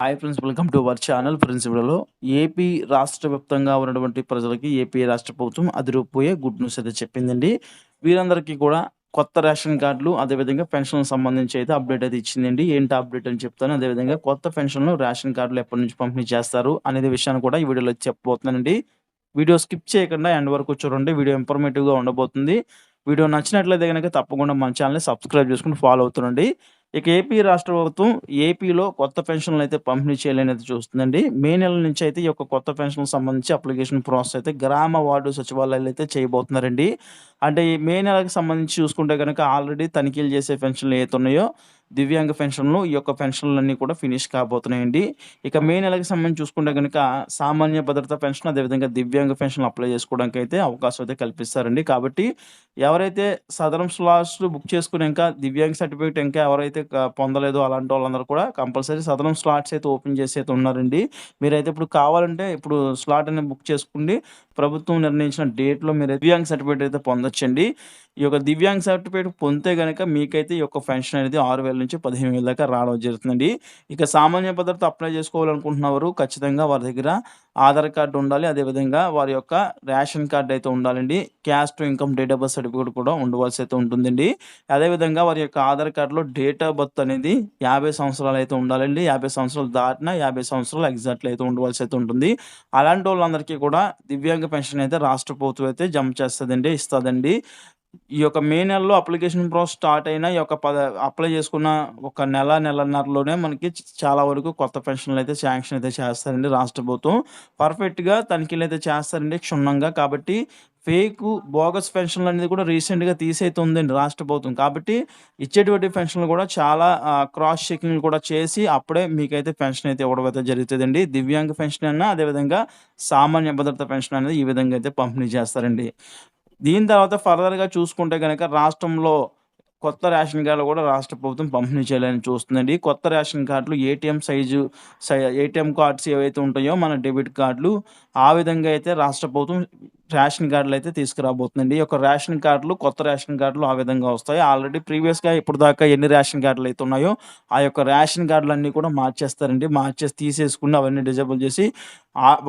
Hi friends welcome to our channel friends వీడియోలో AP రాష్ట్ర వ్యాప్తంగా ఉన్నటువంటి ప్రజలకి ఏపీ రాష్ట్ర ప్రభుత్వం అదిరిపోయే గుడ్ న్యూస్ అయితే చెప్పిందండి. వీరందరికీ కూడా కొత్త రేషన్ కార్డులు అదేవిధంగా పెన్షన్ సంబంధించి అయితే అప్డేట్ అయితే ఇచ్చిందండి. ఏంటి అప్డేట్ అని చెప్తాను. అదేవిధంగా కొత్త పెన్షన్లు రేషన్ కార్డులు ఎప్పటి నుంచి పంపిణీ చేస్తారు అనేది విషయాన్ని కూడా ఈ వీడియోలో చెప్పబోతున్నానండి. వీడియో స్కిప్ చేయకుండా ఎండ్ వరకు చూడండి. వీడియో ఇన్ఫర్మేటివ్గా ఉండబోతుంది. వీడియో నచ్చినట్లయితే కనుక తప్పకుండా మన ఛానల్ని సబ్స్క్రైబ్ చేసుకుని ఫాలో అవుతుండండి. ఇక ఏపీ రాష్ట్ర ప్రభుత్వం ఏపీలో కొత్త పెన్షన్లు అయితే పంపిణీ చేయాలని అయితే చూస్తుందండి. మే నెల నుంచి అయితే ఈ యొక్క కొత్త పెన్షన్కి సంబంధించి అప్లికేషన్ ప్రాసెస్ అయితే గ్రామ వార్డు సచివాలయాలు అయితే చేయబోతున్నారండి. అంటే ఈ మే నెలకు సంబంధించి చూసుకుంటే కనుక ఆల్రెడీ తనిఖీలు చేసే పెన్షన్లు ఏవైతే ఉన్నాయో దివ్యాంగ పెన్షన్లు ఈ యొక్క పెన్షన్లన్నీ కూడా ఫినిష్ కాబోతున్నాయండి. ఇక మే నెలకు సంబంధించి చూసుకుంటే కనుక సామాన్య భద్రత పెన్షన్ అదేవిధంగా దివ్యాంగ పెన్షన్ అప్లై చేసుకోవడానికి అయితే అవకాశం అయితే కల్పిస్తారండి. కాబట్టి ఎవరైతే సదరం స్లాట్స్ బుక్ చేసుకుని ఇంకా దివ్యాంగ సర్టిఫికేట్ ఇంకా ఎవరైతే పొందలేదు పొందలేదో అలాంటి వాళ్ళందరూ కూడా కంపల్సరీ సదరం స్లాట్స్ అయితే ఓపెన్ చేసి అయితే ఉన్నారండి. మీరైతే ఇప్పుడు కావాలంటే ఇప్పుడు స్లాట్ అనేది బుక్ చేసుకోండి ప్రభుత్వం నిర్ణయించిన డేట్లో మీరు దివ్యాంగ సర్టిఫికేట్ అయితే పొందొచ్చండి. ఈ యొక్క దివ్యాంగ సర్టిఫికేట్ పొందితే కనుక మీకైతే ఈ యొక్క పెన్షన్ అనేది ఆరు వేల నుంచి పదిహేను వేల దాకా రావడం జరుగుతుందండి. ఇక సామాన్య భద్రత అప్లై చేసుకోవాలనుకుంటున్నవారు ఖచ్చితంగా వారి దగ్గర ఆధార్ కార్డు ఉండాలి. అదేవిధంగా వారి యొక్క రేషన్ కార్డు అయితే ఉండాలండి. Caste income date of birth certificate కూడా ఉండవలసి అయితే ఉంటుందండి. అదేవిధంగా వారి యొక్క ఆధార్ కార్డులో డేట్ ఆఫ్ బర్త్ అనేది యాభై సంవత్సరాలు అయితే ఉండాలండి. యాభై సంవత్సరాలు దాటిన యాభై సంవత్సరాలు ఎగ్జాక్ట్లు అయితే ఉండవలసి అయితే ఉంటుంది. అలాంటి వాళ్ళందరికీ కూడా దివ్యాంగ పెన్షన్ అయితే రాష్ట్ర ప్రభుత్వం అయితే జమ చేస్తుందండి ఇస్తుందండి. ఈ యొక్క మే నెలలో అప్లికేషన్ ప్రాసెస్ స్టార్ట్ అయిన ఈ యొక్క పద అప్లై చేసుకున్న ఒక నెల నెలన్నరలోనే మనకి చాలా వరకు కొత్త పెన్షన్లు అయితే శాంక్షన్ అయితే చేస్తారండి రాష్ట్ర ప్రభుత్వం. పర్ఫెక్ట్గా తనిఖీలు అయితే చేస్తారండి క్షుణ్ణంగా కాబట్టి ఫేక్ బోగస్ పెన్షన్లు అనేది కూడా రీసెంట్గా తీసైతే ఉందండి రాష్ట్ర ప్రభుత్వం. కాబట్టి ఇచ్చేటువంటి పెన్షన్లు కూడా చాలా క్రాస్ చెకింగ్లు కూడా చేసి అప్పుడే మీకైతే పెన్షన్ అయితే ఇవ్వడం అయితే జరుగుతుందండి. దివ్యాంగ పెన్షన్ అయినా అదేవిధంగా సామాన్య భద్రత పెన్షన్ అనేది ఈ విధంగా అయితే పంపిణీ చేస్తారండి. దీని తర్వాత ఫర్దర్‌గా చూసుకుంటే కనుక రాష్ట్రంలో కొత్త రేషన్ కార్డులు కూడా రాష్ట్ర ప్రభుత్వం పంపిణీ చేయాలని చూస్తుందండి. కొత్త రేషన్ కార్డులు ఏటీఎం సైజు ఏటీఎం కార్డ్స్ ఏవైతే ఉంటాయో మన డెబిట్ కార్డులు ఆ విధంగా అయితే రాష్ట్ర ప్రభుత్వం రేషన్ కార్డులు అయితే తీసుకురాబోతుందండి. ఈ యొక్క రేషన్ కార్డులు కొత్త రేషన్ కార్డులు ఆ విధంగా వస్తాయి. ఆల్రెడీ ప్రీవియస్‌గా ఇప్పటిదాకా ఎన్ని రేషన్ కార్డులు అయితే ఉన్నాయో ఆ యొక్క రేషన్ కార్డులు అన్నీ కూడా మార్చేస్తారండి. మార్చేసి తీసేసుకుని అవన్నీ డిజేబుల్ చేసి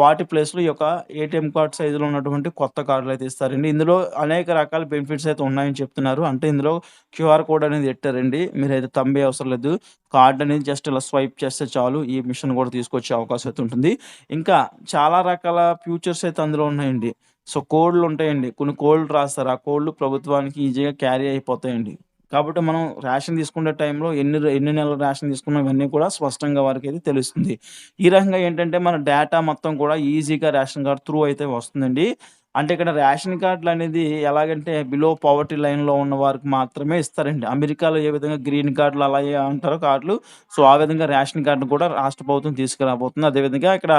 వాటి ప్లేస్‌లో ఈ యొక్క ఏటీఎం కార్డ్ సైజులో ఉన్నటువంటి కొత్త కార్డులు అయితే ఇస్తారండి. ఇందులో అనేక రకాల బెనిఫిట్స్ అయితే ఉన్నాయని చెప్తున్నారు. అంటే ఇందులో క్యూఆర్ కోడ్ అనేది పెట్టారండి. మీరైతే థంబ్ అవసరం లేదు. కార్డ్ అనేది జస్ట్ ఇలా స్వైప్ చేస్తే చాలు ఈ మిషన్ కూడా తీసుకొచ్చే అవకాశం అయితే ఉంటుంది. ఇంకా చాలా రకాల ఫ్యూచర్స్ అయితే అందులో ఉన్నాయండి. సో, కోడ్‌లు ఉంటాయండి. కొన్ని కోడ్‌లు రాస్తారు. ఆ కోడ్‌లు ప్రభుత్వానికి ఈజీగా క్యారీ అయిపోతాయండి. కాబట్టి మనం రేషన్ తీసుకునే టైంలో ఎన్ని ఎన్ని నెలల రేషన్ తీసుకున్నాం ఇవన్నీ కూడా స్పష్టంగా వారికి అయితే తెలుస్తుంది. ఈ రకంగా ఏంటంటే మన డేటా మొత్తం కూడా ఈజీగా రేషన్ కార్డ్ త్రూ అయితే వస్తుందండి. అంటే ఇక్కడ రేషన్ కార్డులు అనేది ఎలాగంటే బిలో పవర్టీ లైన్‌లో ఉన్న వారికి మాత్రమే ఇస్తారండి. అమెరికాలో ఏ విధంగా గ్రీన్ కార్డులు అలాగే అంటారో కార్డులు. సో, ఆ విధంగా రేషన్ కార్డును కూడా రాష్ట్ర ప్రభుత్వం తీసుకురాబోతుంది. అదేవిధంగా ఇక్కడ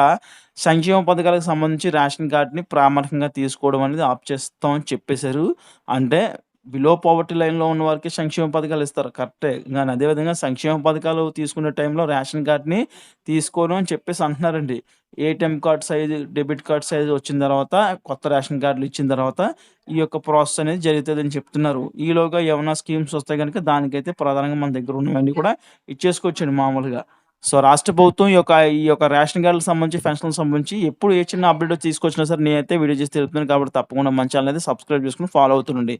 సంక్షేమ పథకాలకు సంబంధించి రేషన్ కార్డుని ప్రామాణికంగా తీసుకోవడం అనేది ఆప్ చేస్తామని చెప్పేశారు అంటే బిలో పావర్టీ లైన్‌లో ఉన్న వారికి సంక్షేమ పథకాలు ఇస్తారు కరెక్టే. కానీ అదేవిధంగా సంక్షేమ పథకాలు తీసుకునే టైంలో రేషన్ కార్డ్‌ని తీసుకోను అని చెప్పేసి అంటున్నారండి. ATM card size, debit card size వచ్చిన తర్వాత కొత్త రేషన్ కార్డులు ఇచ్చిన తర్వాత ఈ యొక్క ప్రాసెస్ అనేది జరుగుతుందని చెప్తున్నారు. ఈలోగా ఏమైనా స్కీమ్స్ వస్తే కనుక దానికైతే ప్రధానంగా మన దగ్గర ఉన్నవన్నీ కూడా ఇచ్చేసుకోవచ్చండి మామూలుగా. సో, రాష్ట్ర ప్రభుత్వం ఈ యొక్క ఈ యొక్క రేషన్ కార్డులకు సంబంధించి, పెన్షన్‌లకు సంబంధించి ఎప్పుడు ఏ చిన్న అప్డేట్ తీసుకొచ్చినా సరే నేనైతే వీడియో చేసి తెలుపుతున్నాను కాబట్టి తప్పకుండా మన ఛానెల్ అయితే సబ్స్క్రైబ్ చేసుకొని ఫాలో అవుతుండండి.